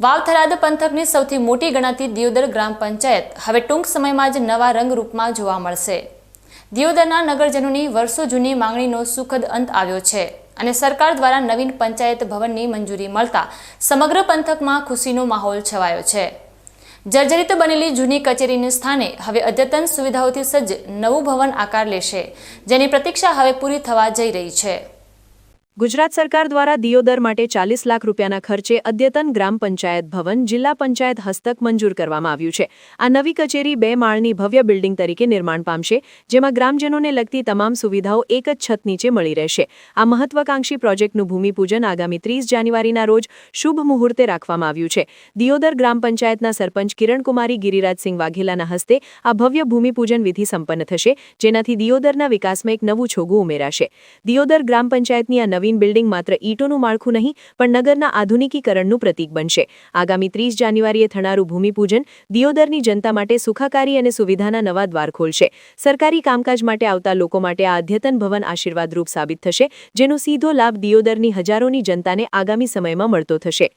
વાવ થરાદ પંથકની સૌથી મોટી ગણાતી દિયોદર ગ્રામ પંચાયત હવે ટૂંક સમયમાં જ નવા રંગરૂપમાં જોવા મળશે. દિયોદરના નગરજનોની વર્ષો જૂની માંગણીનો સુખદ અંત આવ્યો છે અને સરકાર દ્વારા નવીન પંચાયત ભવનની મંજૂરી મળતા સમગ્ર પંથકમાં ખુશીનો માહોલ છવાયો છે. જર્જરિત બનેલી જૂની કચેરીને સ્થાને હવે અદ્યતન સુવિધાઓથી સજ્જ નવું ભવન આકાર લેશે, જેની પ્રતીક્ષા હવે પૂરી થવા જઈ રહી છે. ગુજરાત સરકાર દ્વારા દિયોદર માટે ચાલીસ લાખ રૂપિયાના ખર્ચે અદ્યતન ગ્રામ પંચાયત ભવન, જિલ્લા પંચાયત હસ્તક મંજૂર કરવામાં આવ્યું છે. આ નવી કચેરી બે માળની ભવ્ય બિલ્ડિંગ તરીકે નિર્માણ પામશે, જેમાં ગ્રામજનોને લગતી તમામ સુવિધાઓ એક જ છત નીચે મળી રહેશે. આ મહત્વાકાંક્ષી પ્રોજેક્ટનું ભૂમિપૂજન આગામી ત્રીસ જાન્યુઆરીના રોજ શુભ મુહૂર્તે રાખવામાં આવ્યું છે. દિયોદર ગ્રામ પંચાયતના સરપંચ કિરણકુમારી ગિરિરાજસિંહ વાઘેલાના હસ્તે આ ભવ્ય ભૂમિપૂજન વિધિ સંપન્ન થશે, જેનાથી દિયોદરના વિકાસમાં એક નવું છોગું ઉમેરાશે. દિયોદર ગ્રામ પંચાયતની આ નવીન બિલ્ડિંગ માત્ર ઈંટોનું માળખું નહીં, પણ નગરના આધુનિકીકરણનું પ્રતીક બનશે. આગામી ત્રીસ જાન્યુઆરીએ થનારું ભૂમિપૂજન દિયોદરની જનતા માટે સુખાકારી અને સુવિધાના નવા દ્વાર ખોલશે. સરકારી કામકાજ માટે આવતા લોકો માટે આ અધ્યતન ભવન આશીર્વાદરૂપ સાબિત થશે, જેનો સીધો લાભ દિયોદરની હજારોની જનતાને આગામી સમયમાં મળતો થશે.